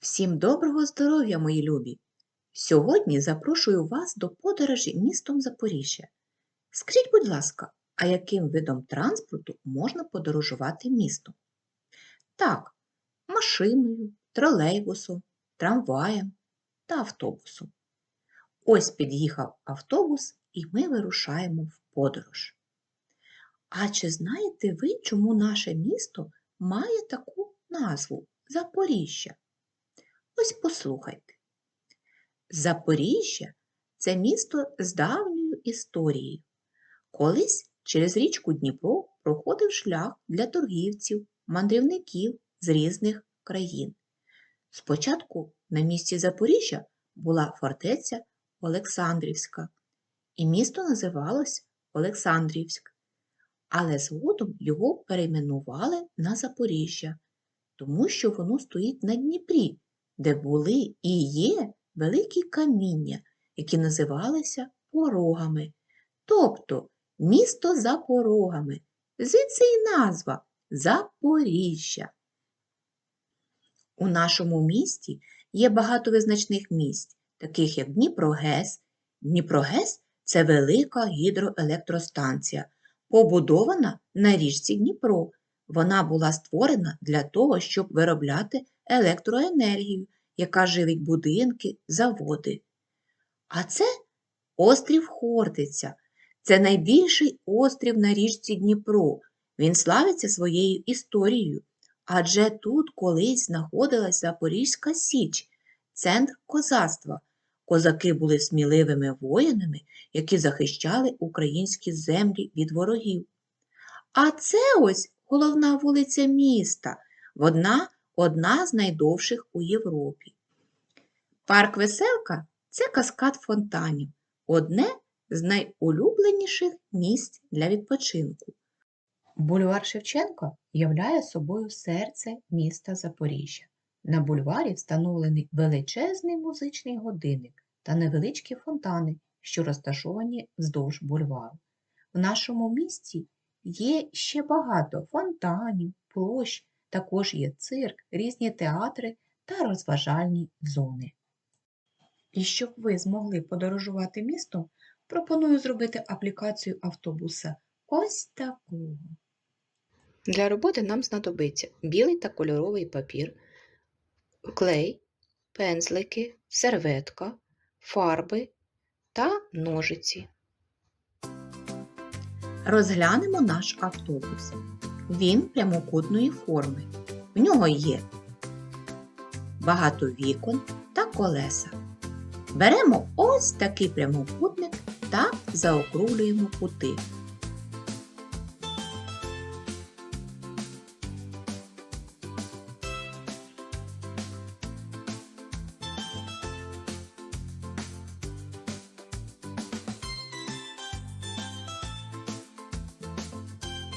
Всім доброго здоров'я, мої любі! Сьогодні запрошую вас до подорожі містом Запоріжжя. Скажіть, будь ласка, а яким видом транспорту можна подорожувати містом? Так, машиною, тролейбусом, трамваєм та автобусом. Ось під'їхав автобус, і ми вирушаємо в подорож. А чи знаєте ви, чому наше місто має таку назву Запоріжжя? Ось послухайте. Запоріжжя це місто з давньою історією. Колись через річку Дніпро проходив шлях для торгівців, мандрівників з різних країн. Спочатку на місці Запоріжжя була фортеця Олександрівська, і місто називалось Олександрівськ, але згодом його перейменували на Запоріжжя, тому що воно стоїть на Дніпрі де були і є великі каміння, які називалися порогами, тобто місто за порогами, звідси і назва Запоріжжя. У нашому місті є багато визначних місць, таких як Дніпрогес. Дніпрогес це велика гідроелектростанція, побудована на річці Дніпро. Вона була створена для того, щоб виробляти електроенергію, яка живить будинки, заводи. А це острів Хортиця. Це найбільший острів на річці Дніпро. Він славиться своєю історією, адже тут колись знаходилась Запорізька Січ, центр козацтва. Козаки були сміливими воїнами, які захищали українські землі від ворогів. А це ось головна вулиця міста, вона одна з найдовших у Європі. Парк Веселка це каскад фонтанів, одне з найулюбленіших місць для відпочинку. Бульвар Шевченка являє собою серце міста Запоріжжя. На бульварі встановлений величезний музичний годинник та невеличкі фонтани, що розташовані вздовж бульвару. В нашому місті є ще багато фонтанів, площ, також є цирк, різні театри та розважальні зони. І щоб ви змогли подорожувати містом, пропоную зробити аплікацію автобуса ось такого. Для роботи нам знадобиться білий та кольоровий папір, клей, пензлики, серветка, фарби та ножиці. Розглянемо наш автобус. Він прямокутної форми. В нього є багато вікон та колеса. Беремо ось такий прямокутник та заокруглюємо кути.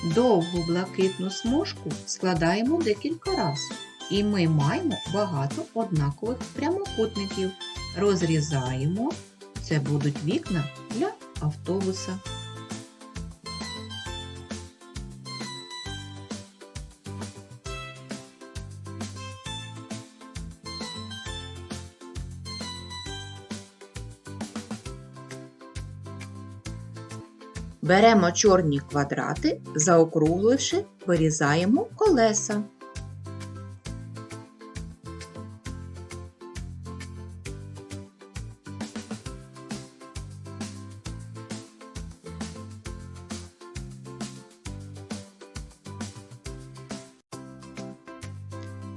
Довгу блакитну смужку складаємо декілька разів, і ми маємо багато однакових прямокутників. Розрізаємо. Це будуть вікна для автобуса. Беремо чорні квадрати, заокругливши, вирізаємо колеса.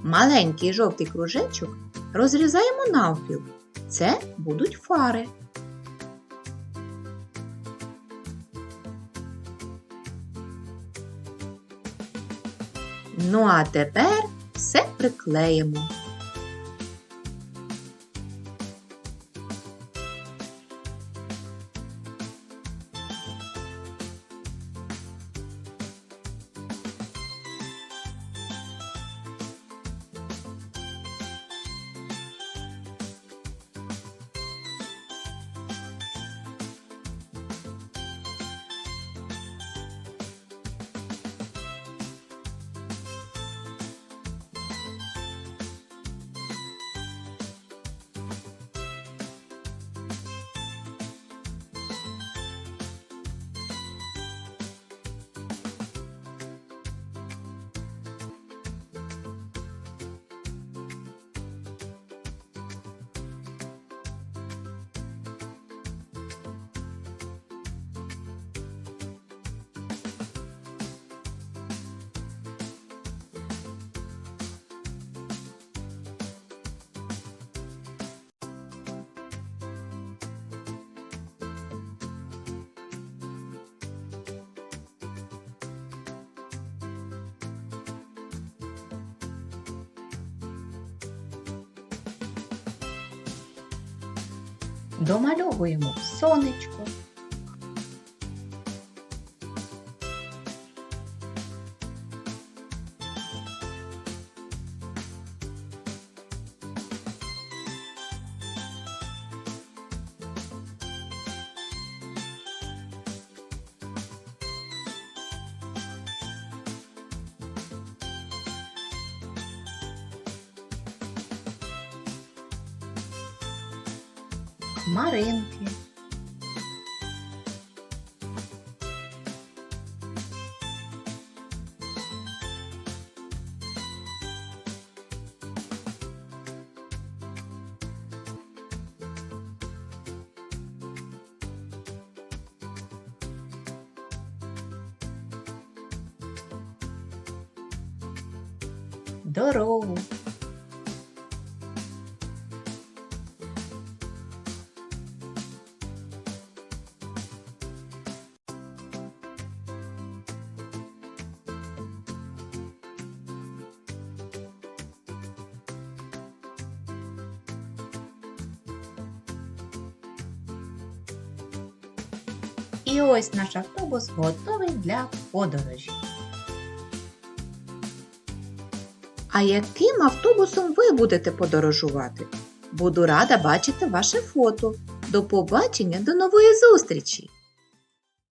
Маленький жовтий кружечок розрізаємо навпіл. Це будуть фари. Ну а тепер все приклеїмо. Домальовуємо сонечко. Хмаринки. Дорогу. І ось наш автобус готовий для подорожі. А яким автобусом ви будете подорожувати? Буду рада бачити ваше фото. До побачення, до нової зустрічі!